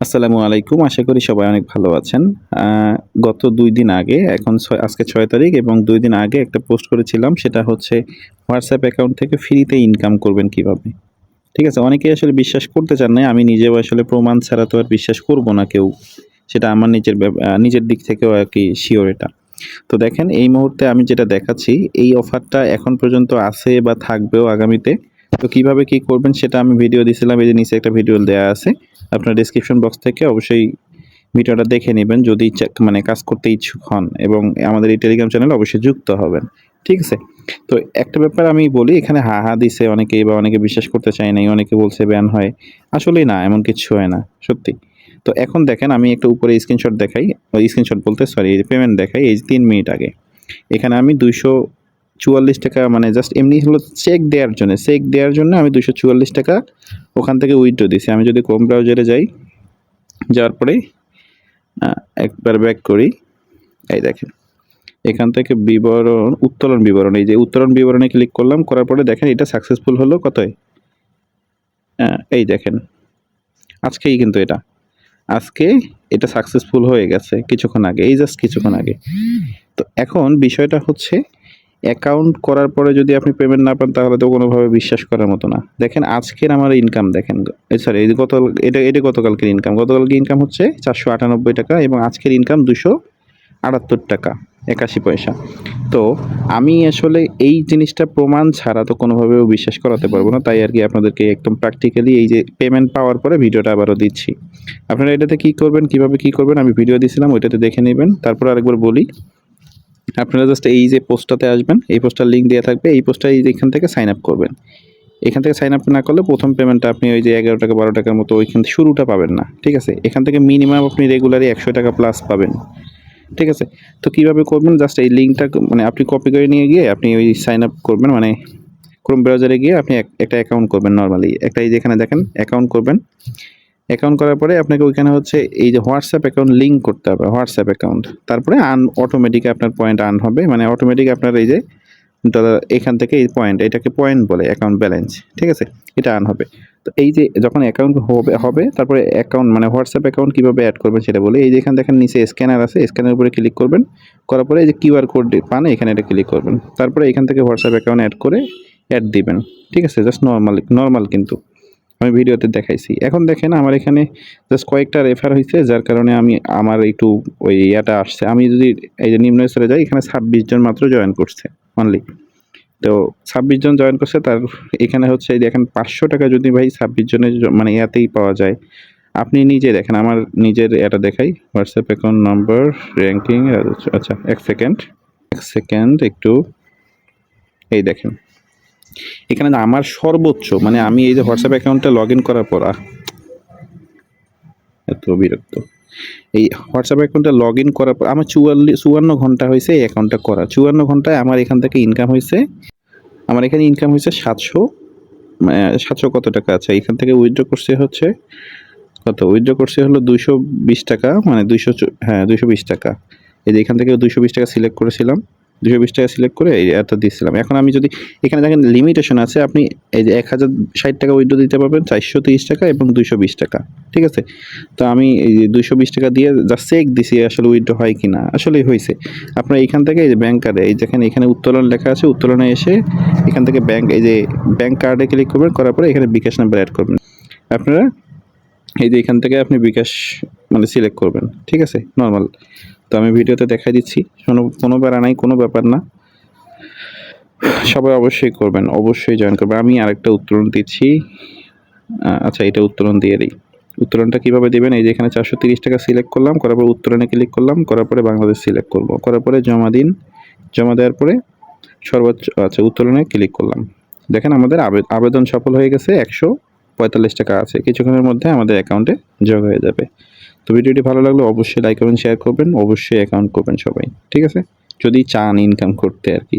আসসালামু আলাইকুম, আশা করি সবাই অনেক ভালো আছেন। গত দুই দিন আগে, এখন আজকে ছয় তারিখ এবং দুই দিন আগে একটা পোস্ট করেছিলাম, সেটা হচ্ছে হোয়াটসঅ্যাপ অ্যাকাউন্ট থেকে ফ্রিতে ইনকাম করবেন কীভাবে? ঠিক আছে, অনেকেই আসলে বিশ্বাস করতে চান না, আমি নিজেও আসলে প্রমাণ ছাড়া তো আর বিশ্বাস করব না কেউ। সেটা আমার নিজের নিজের দিক থেকেও আর কি শিওর এটা। তো দেখেন, এই মুহূর্তে আমি যেটা দেখাচ্ছি, এই অফারটা এখন পর্যন্ত আছে বা থাকবেও আগামীতে। তো কীভাবে কি করবেন সেটা আমি ভিডিও দিয়েছিলাম এই যে নিচে একটা ভিডিও দেওয়া আছে। আপনার ডিসক্রিপশন বক্স থেকে অবশ্যই ভিডিওটা দেখে নেবেন, যদি মানে কাজ করতে ইচ্ছুক হন এবং আমাদের এই টেলিগ্রাম চ্যানেলে অবশ্যই যুক্ত হবেন, ঠিক আছে? তো একটা ব্যাপার আমি বলি, এখানে হা হা দিছে অনেকে বা অনেকে বিশ্বাস করতে চায় নাই, অনেকে বলছে ব্যান হয়, আসলেই না, এমন কিছু হয় না, সত্যি। তো এখন দেখেন, আমি একটা উপরে স্ক্রিনশট দেখাই স্ক্রিনশট বলতে সরি পেমেন্ট দেখাই, এই তিন মিনিট আগে। এখানে আমি দুইশো চুয়াল্লিশ টাকা মানে জাস্ট এমনি হলো চেক দেওয়ার জন্য। চেক দেওয়ার জন্য আমি দুশো চুয়াল্লিশ টাকা ওখান থেকে উইথড্র দিছি। আমি যদি ক্রোম ব্রাউজারে যাই যাওয়ার পরে একবার ব্যাক করি এই দেখেন। এখান থেকে বিবরণ উত্তোলন বিবরণ এই যে উত্তোলন বিবরণে ক্লিক করলাম করার পরে দেখেন এটা সাকসেসফুল হলো কতই আহ, এই দেখেন। আজকেই কিন্তু এটা। আজকে এটা সাকসেসফুল হয়ে গেছে কিছুক্ষণ আগে এই জাস্ট কিছুক্ষণ আগে। তো এখন বিষয়টা হচ্ছে অ্যাকাউন্ট করার পরে যদি আপনি পেমেন্ট না পান, তাহলে তো কোনোভাবে বিশ্বাস করার মতো না। দেখেন, আজকের আমার ইনকাম দেখেন। সরি গত, এটা এটা গতকালকের ইনকাম গতকালকে ইনকাম হচ্ছে চারশো আটানব্বই টাকা এবং আজকের ইনকাম দুশো আটাত্তর টাকা, একাশি পয়সা। তো আমি আসলে এই জিনিসটা প্রমাণ ছাড়া তো কোনোভাবেও বিশ্বাস করাতে পারব না। তাই আর কি আপনাদেরকে একদম প্র্যাকটিক্যালি এই যে পেমেন্ট পাওয়ার পরে ভিডিওটা আবারও দিচ্ছি। আপনারা এটাতে কী করবেন, কীভাবে কী করবেন, আমি ভিডিও দিয়েছিলাম ওইটাতে দেখে নেবেন। তারপর আরেকবার বলি আপনারা জাস্ট এই যে পোস্টটাতে আসবেন, এই পোস্টার লিঙ্ক দেওয়া থাকবে, এই পোস্টটা এই এখান থেকে সাইন আপ করবেন। এখান থেকে সাইন আপ না করলে প্রথম পেমেন্টটা আপনি ওই যে এগারো টাকা, বারো টাকার মতো ওইখান থেকে শুরুটা পাবেন না, ঠিক আছে? এখান থেকে মিনিমাম আপনি রেগুলারই একশো টাকা প্লাস পাবেন, ঠিক আছে? তো কীভাবে করবেন? জাস্ট এই লিঙ্কটা মানে আপনি কপি করে নিয়ে গিয়ে আপনি ওই সাইন আপ করবেন মানে ক্রোম ব্রাউজারে গিয়ে আপনি এক- একটা অ্যাকাউন্ট করবেন নর্মালি একটা এই যেখানে দেখেন অ্যাকাউন্ট করবেন। অ্যাকাউন্ট করার পরে আপনাকে ওইখানে হচ্ছে এই যে হোয়াটসঅ্যাপ অ্যাকাউন্ট লিঙ্ক করতে হবে হোয়াটসঅ্যাপ অ্যাকাউন্ট তারপরে আন অটোমেটিক আপনার পয়েন্ট আন হবে মানে অটোমেটিক আপনার এই যে ডলার এখান থেকে এই পয়েন্ট এটাকে পয়েন্ট বলে অ্যাকাউন্ট ব্যালেন্স ঠিক আছে? এটা আন হবে। তো এই যে যখন অ্যাকাউন্ট হবে হবে, তারপরে অ্যাকাউন্ট মানে হোয়াটসঅ্যাপ অ্যাকাউন্ট কীভাবে অ্যাড করবেন সেটা বলে। এই যে এখানে দেখেন নিচে স্ক্যানার আছে স্ক্যানের উপরে ক্লিক করবেন। করার পরে এই যে কিউআর কোড পান, এখানে এটা ক্লিক করবেন। তারপরে এখান থেকে হোয়াটসঅ্যাপ অ্যাকাউন্ট অ্যাড করে অ্যাড দিবেন, ঠিক আছে? জাস্ট নর্মাল নর্মাল কিন্তু। আমি ভিডিওতে দেখাইছি। এখন দেখেন আমার এখানে জাস্ট কয়েকটা রেফার হয়েছে যার কারণে আমি আমার একটু ওই ইয়াটা আসছে। আমি যদি এই যে নিম্ন স্তরে যাই, এখানে ছাব্বিশ জন মাত্র জয়েন করছে অনলি তো ছাব্বিশ জন জয়েন করছে, তার এখানে হচ্ছে দেখেন পাঁচশো টাকা যদি ভাই ছাব্বিশ জনের মানে ইয়াতেই পাওয়া যায়। আপনি নিজে দেখেন, আমার নিজের এটা দেখাই। হোয়াটসঅ্যাপ অ্যাকাউন্ট নম্বর র্যাঙ্কিং আচ্ছা এক সেকেন্ড এক সেকেন্ড একটু এই দেখেন। এখানে আমার সর্বোচ্চ মানে আমি এই যে হোয়াটসঅ্যাপ অ্যাকাউন্টটা লগ ইন করার পর এত বিরক্ত। এই হোয়াটসঅ্যাপ অ্যাকাউন্টটা লগ ইন করার পর, আমার চুয়াল্লিশ চুয়ান্ন ঘণ্টা হয়েছে এই অ্যাকাউন্টটা করা। চুয়ান্ন ঘন্টায় আমার এখান থেকে ইনকাম হয়েছে, আমার এখানে ইনকাম হয়েছে সাতশো সাতশো কত টাকা আছে? এখান থেকে উইথড্র করছে হচ্ছে, কত? উইথড্র করছে হলো দুইশো বিশ টাকা মানে দুইশো হ্যাঁ দুইশো বিশ টাকা। এই যে এখান থেকে দুইশো বিশ টাকা সিলেক্ট করেছিলাম। দুশো বিশ টাকা সিলেক্ট করে এত দিয়েছিলাম। এখন আমি যদি, এখানে দেখেন লিমিটেশন আছে, আপনি এই যে এক হাজার ষাট টাকা উইথড্র দিতে পারবেন, চারশো তিরিশ টাকা এবং দুশো বিশ টাকা, ঠিক আছে? তো আমি এই যে দুইশো বিশ টাকা দিয়ে যা চেক দিছি আসলে উইথড্র হয় কি না আসলেই হয়েছে। আপনার এখান থেকে এই যে ব্যাঙ্ক কার্ডে এই যেখানে, এখানে উত্তোলন লেখা আছে, উত্তোলনে এসে এখান থেকে ব্যাঙ্ক এই যে ব্যাঙ্ক কার্ডে ক্লিক করবেন, করার পরে এখানে বিকাশ নাম্বার অ্যাড করবেন। আপনারা এই যে এখান থেকে আপনি বিকাশ মানে সিলেক্ট করবেন, ঠিক আছে? নর্মাল তো আমি ভিডিওতে দেখাই দিচ্ছি। কোনো কোনো প্যারা নাই, কোনো ব্যাপার না। সবাই অবশ্যই করবেন, অবশ্যই জয়েন করবেন। আমি আরেকটা উত্তোলন দিচ্ছি। আচ্ছা এটা উত্তোলন দিয়ে দিই। উত্তোলনটা কীভাবে দেবেন? এই যে এখানে চারশো তিরিশ টাকা সিলেক্ট করলাম, করার পরে উত্তোলনে ক্লিক করলাম, করার পরে বাংলাদেশ সিলেক্ট করব। করার পরে জমা দিন, জমা দেওয়ার পরে সর্বোচ্চ আচ্ছা উত্তোলনে ক্লিক করলাম। দেখেন আমাদের আবে- আবেদন সফল হয়ে গেছে, একশো পঁয়তাল্লিশ টাকা আছে। কিছুক্ষণের মধ্যে আমাদের অ্যাকাউন্টে যোগ হয়ে যাবে। তো ভিডিওটি ভালো লাগলে অবশ্যই লাইক করবেন শেয়ার করবেন, অবশ্যই অ্যাকাউন্ট করবেন সবাই, ঠিক আছে? যদি চান ইনকাম করতে আর কি।